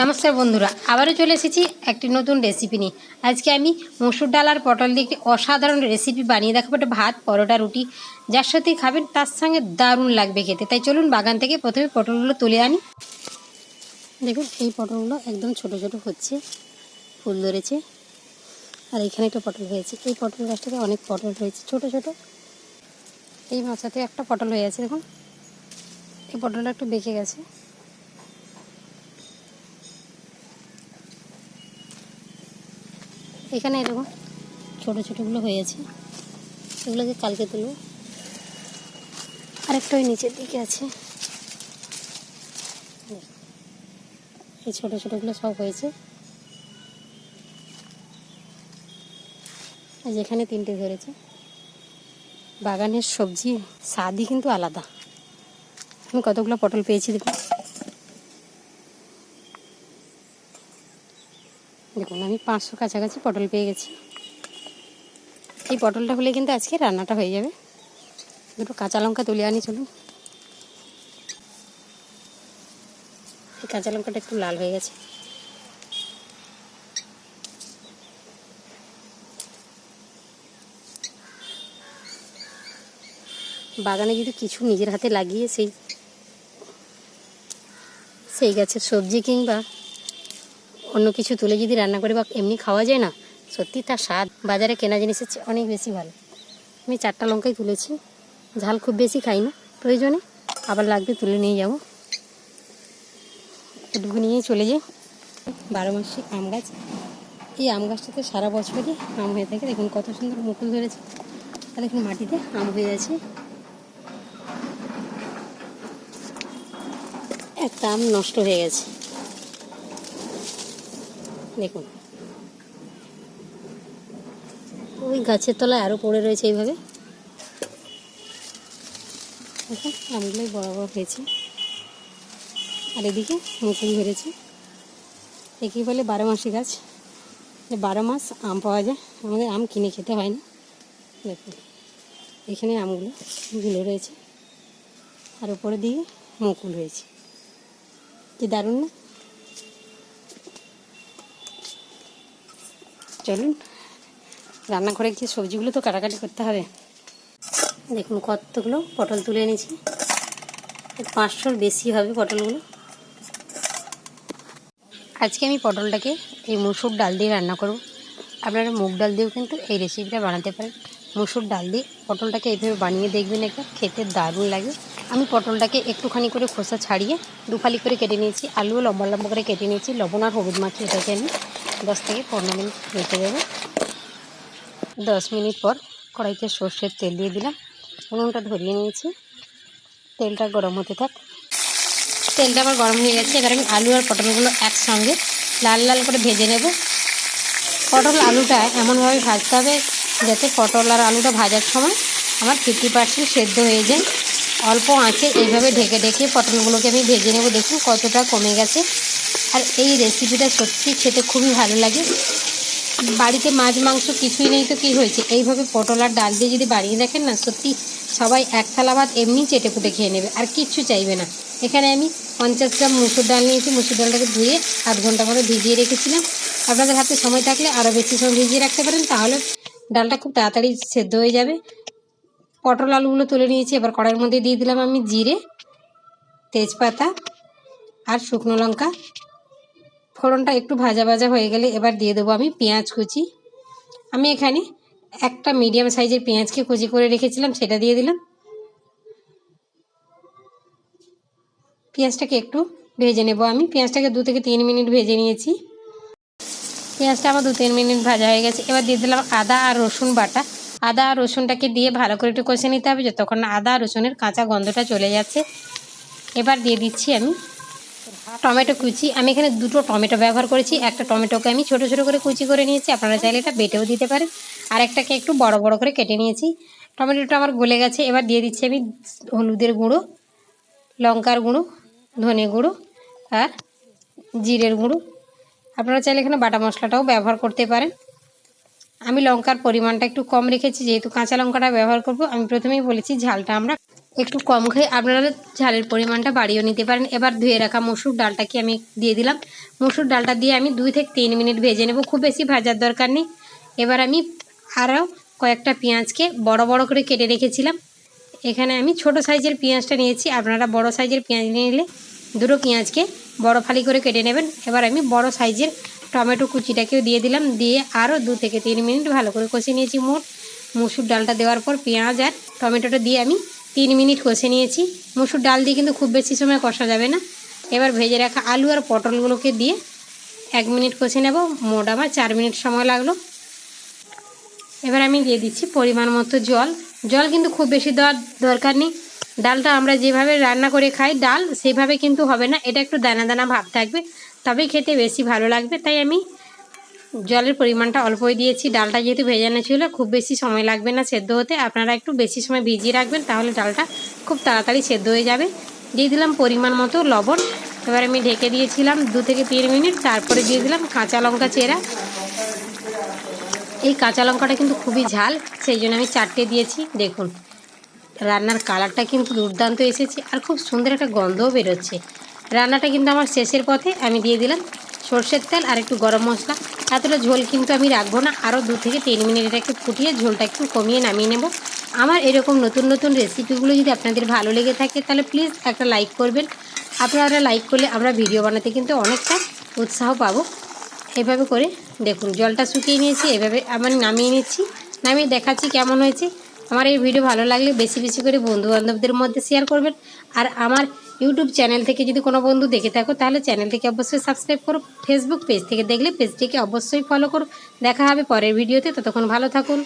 নমস্কার বন্ধুরা, আবারও চলে এসেছি একটি নতুন রেসিপি নিয়ে। আজকে আমি মসুর ডাল আর পটল দিয়ে একটি অসাধারণ রেসিপি বানিয়ে দেখাবো এটা ভাত, পরোটা, রুটি। যার সাথেই খাবেন, তার সঙ্গে দারুণ লাগবে খেতে। তাই চলুন বাগান থেকে প্রথমে পটলগুলো তুলে আনি। দেখুন, এই পটলগুলো একদম ছোট ছোট হচ্ছে, ফুল ধরেছে। আর এখানে একটা পটল হয়েছে। এই পটল গাছটাতে অনেক পটল হয়েছে ছোট ছোট। এই মাছাতে একটা পটল হয়ে আছে, দেখুন। এই পটলটা একটু বেঁকে গেছে। এখানে এরকম ছোটো ছোটোগুলো হয়েছে এগুলোকে কালকে তুলব। আরেকটা ওই নিচের দিকে আছে। এই ছোটো ছোটোগুলো সব হয়েছে। যেখানে তিনটে ধরেছে। বাগানের সবজি স্বাদই কিন্তু আলাদা। আমি কতগুলো পটল পেয়েছি দেখুন। দেখুন, আমি পাঁচশো কাছাকাছি পটল পেয়ে গেছি। এই পটলটা হলে কিন্তু আজকে রান্নাটা হয়ে যাবে। দুটো কাঁচা লঙ্কা তুলে আনি, চলুন। এই কাঁচা লঙ্কাটা একটু লাল হয়ে গেছে। বাগানে যদি কিছু নিজের হাতে লাগিয়ে সেই সেই গাছের সবজি কিংবা অন্য কিছু তুলে যদি রান্না করে বা এমনি খাওয়া যায় না, সত্যি তার স্বাদ বাজারে কেনা জিনিসের চেয়ে অনেক বেশি ভালো। আমি চারটা লঙ্কাই তুলেছি, ঝাল খুব বেশি খাই না প্রয়োজনে আবার লাগবে তুলে নিয়ে যাব। এটুকু নিয়ে চলে যাই। বারো মাসি আম গাছ। এই আম গাছটাতে সারা বছরই আম হয়ে থাকে। দেখুন কত সুন্দর মুকুল ধরেছে। আর দেখুন মাটিতে আম হয়ে আছে। একটা আম নষ্ট হয়ে গেছে। দেখুন। ওই গাছের তলায় আরও পড়ে রয়েছে এইভাবে। দেখুন, আমগুলোই বড় বড় হয়েছে। আর এদিকে মুকুল ধরেছে। একেই বলে বারো মাসি গাছ। বারো মাস আম পাওয়া যায়। আমাদের আম কিনে খেতে হয় না। দেখুন, এখানে আমগুলো ঝুলে রয়েছে। আর উপরে দিকে মুকুল হয়েছে কি দারুণ না? চলুন, রান্নাঘরে গিয়ে সবজিগুলো তো কাটাকাটি করতে হবে। দেখুন কতগুলো পটল তুলে এনেছি। পাঁচশোর বেশি হবে পটলগুলো। আজকে আমি পটলটাকে এই মুসুর ডাল দিয়ে রান্না করব। আপনারা মুগ ডাল দিয়েও কিন্তু এই রেসিপিটা বানাতে পারেন। মুসুর ডাল দিয়ে পটলটাকে এইভাবে বানিয়ে দেখবেন একবার খেতে দারুণ লাগে। আমি পটলটাকে একটুখানি করে খোসা ছাড়িয়ে দুফালি করে কেটে নিয়েছি। আলুও লম্বা লম্বা করে কেটে নিয়েছি। লবণ আর হলুদ মাখিয়ে এটাকে আমি দশ থেকে পনেরো মিনিট রেখে দেবো। দশ মিনিট পর কড়াইতে সর্ষের তেল দিয়ে দিলাম। উনুনটা ধরিয়ে নিয়েছি। তেলটা গরম হতে থাক। তেলটা আবার গরম হয়ে গেছে। এবার আমি আলু আর পটলগুলো একসঙ্গে লাল লাল করে ভেজে নেব। পটল আলুটা এমনভাবে ভাজতে হবে যাতে পটল আর আলুটা ভাজার সময় আমার ফিফটি পার্সেন্ট সেদ্ধ হয়ে যায়। অল্প আঁচে এইভাবে ঢেকে ঢেকে পটলগুলোকে আমি ভেজে নেব। দেখুন কতটা কমে গেছে। আর এই রেসিপিটা সত্যি খেতে খুবই ভালো লাগে। বাড়িতে মাছ, মাংস কিছুই নেই তো কী হয়েছে? এইভাবে পটল আর ডাল দিয়ে যদি বানিয়ে দেখেন না, সত্যি সবাই এক থালা ভাত এমনি চেটে পুটে খেয়ে নেবে, আর কিচ্ছু চাইবে না। এখানে আমি পঞ্চাশ গ্রাম মুসুর ডাল নিয়েছি, মুসুর ডালটাকে ধুয়ে আধ ঘণ্টা করে ভিজিয়ে রেখেছিলাম। আপনাদের হাতে সময় থাকলে আরও বেশি সময় ভিজিয়ে রাখতে পারেন, তাহলে ডালটা খুব তাড়াতাড়ি সেদ্ধ হয়ে যাবে। পটল আলুগুলো তুলে নিয়েছি, এবার কড়াইয়ের মধ্যে দিয়ে দিলাম আমি জিরে, তেজপাতা আর শুকনো লঙ্কা। ফোড়নটা একটু ভাজা ভাজা হয়ে গেলে এবার দিয়ে দেবো আমি পেঁয়াজ কুচি। আমি এখানে একটা মিডিয়াম সাইজের পেঁয়াজকে কুচি করে রেখেছিলাম, সেটা দিয়ে দিলাম। পেঁয়াজটাকে একটু ভেজে নেব আমি। পেঁয়াজটাকে দু থেকে তিন মিনিট ভেজে নিয়েছি। পেঁয়াজটা আমার দু তিন মিনিট ভাজা হয়ে গেছে। এবার দিয়ে দিলাম আদা আর রসুন বাটা। আদা আর রসুনটাকে দিয়ে ভালো করে একটু কষে নিতে হবে, যতক্ষণ আদা আর রসুনের কাঁচা গন্ধটা চলে যাচ্ছে। এবার দিয়ে দিচ্ছি আমি টমেটো কুচি। আমি এখানে দুটো টমেটো ব্যবহার করেছি। একটা টমেটোকে আমি ছোট ছোট করে কুচি করে নিয়েছি। আপনারা চাইলে এটা বেটেও দিতে পারেন। আর একটাকে একটু বড় বড় করে কেটে নিয়েছি। টমেটোটা আমার গলে গেছে। এবার দিয়ে দিচ্ছি আমি হলুদের গুঁড়ো, লঙ্কার গুঁড়ো, ধনে গুঁড়ো আর জিরের গুঁড়ো। আপনারা চাইলে এখানে বাটা মশলাটাও ব্যবহার করতে পারেন। আমি লঙ্কার পরিমাণটা একটু কম রেখেছি। যেহেতু কাঁচা লঙ্কাটা ব্যবহার করব, আমি প্রথমেই বলেছি ঝালটা আমরা একটু কম খেয়ে আপনারা ঝালের পরিমাণটা বাড়িয়েও নিতে পারেন। এবার ধুয়ে রাখা মসুর ডালটাকে আমি দিয়ে দিলাম। মসুর ডালটা দিয়ে আমি দুই থেকে তিন মিনিট ভেজে নেব, খুব বেশি ভাজার দরকার নেই। এবার আমি আরও কয়েকটা পেঁয়াজকে বড় বড় করে কেটে রেখেছিলাম। এখানে আমি ছোট সাইজের পেঁয়াজটা নিয়েছি, আপনারা বড় সাইজের পেঁয়াজ নিয়ে নিলে দুটো পেঁয়াজকে বড় ফালি করে কেটে নেবেন। এবার আমি বড় সাইজের টমেটো কুচিটাকেও দিয়ে দিলাম, দিয়ে আরও দু থেকে তিন মিনিট ভালো করে কষে নিয়েছি। মোট মুসুর ডালটা দেওয়ার পর পেঁয়াজ আর টমেটোটা দিয়ে আমি তিন মিনিট কষে নিয়েছি। মুসুর ডাল দিয়ে কিন্তু খুব বেশি সময় কষা যাবে না। এবার ভেজে রাখা আলু আর পটলগুলোকে দিয়ে এক মিনিট কষে নেব। মোট আমার চার মিনিট সময় লাগল। এবার আমি দিয়ে দিচ্ছি পরিমাণ মতো জল। জল কিন্তু খুব বেশি দেওয়ার দরকার নেই। ডালটা আমরা যেভাবে রান্না করে খাই, ডাল সেভাবে কিন্তু হবে না। এটা একটু দানা দানা ভাব থাকবে, তবেই খেতে বেশি ভালো লাগবে। তাই আমি জলের পরিমাণটা অল্পই দিয়েছি। ডালটা যেহেতু ভেজানো ছিল, খুব বেশি সময় লাগবে না সেদ্ধ হতে। আপনারা একটু বেশি সময় ভিজিয়ে রাখবেন, তাহলে ডালটা খুব তাড়াতাড়ি সেদ্ধ হয়ে যাবে। দিয়ে দিলাম পরিমাণ মতো লবণ। এবার আমি ঢেকে দিয়েছিলাম দু থেকে তিন মিনিট। তারপরে দিয়ে দিলাম কাঁচা লঙ্কা চেরা। এই কাঁচা লঙ্কাটা কিন্তু খুবই ঝাল, সেই জন্য আমি চারটে দিয়েছি। দেখুন, রান্নার কালারটা কিন্তু দুর্দান্ত এসেছে আর খুব সুন্দর একটা গন্ধও বেরোচ্ছে। রান্নাটা কিন্তু আমার শেষের পথে। আমি দিয়ে দিলাম সর্ষের তেল আর একটু গরম মশলা। এতটা ঝোল কিন্তু আমি রাখব না। আরও দু থেকে তিন মিনিট এটা একটু ফুটিয়ে ঝোলটা একটু কমিয়ে নামিয়ে নেব। আমার এরকম নতুন নতুন রেসিপিগুলো যদি আপনাদের ভালো লেগে থাকে, তাহলে প্লিজ একটা লাইক করবেন। আপনারা লাইক করলে আমরা ভিডিও বানাতে কিন্তু অনেকটা উৎসাহ পাবো। এভাবে করে দেখুন, জলটা শুকিয়ে নিয়েছি, এভাবে আমার নামিয়ে নিচ্ছি। নামিয়ে দেখাচ্ছি কেমন হয়েছে। আমার এই ভিডিও ভালো লাগলে বেশি বেশি করে বন্ধু বান্ধবদের মধ্যে শেয়ার করবেন। আর আমার ইউটিউব চ্যানেল থেকে যদি কোনো বন্ধু দেখে থাকো, তাহলে চ্যানেল থেকে অবশ্যই সাবস্ক্রাইব করো। ফেসবুক পেজ থেকে দেখলে পেজটিকে অবশ্যই ফলো করো। দেখা হবে পরের ভিডিওতে। ততক্ষণ ভালো থাকুন।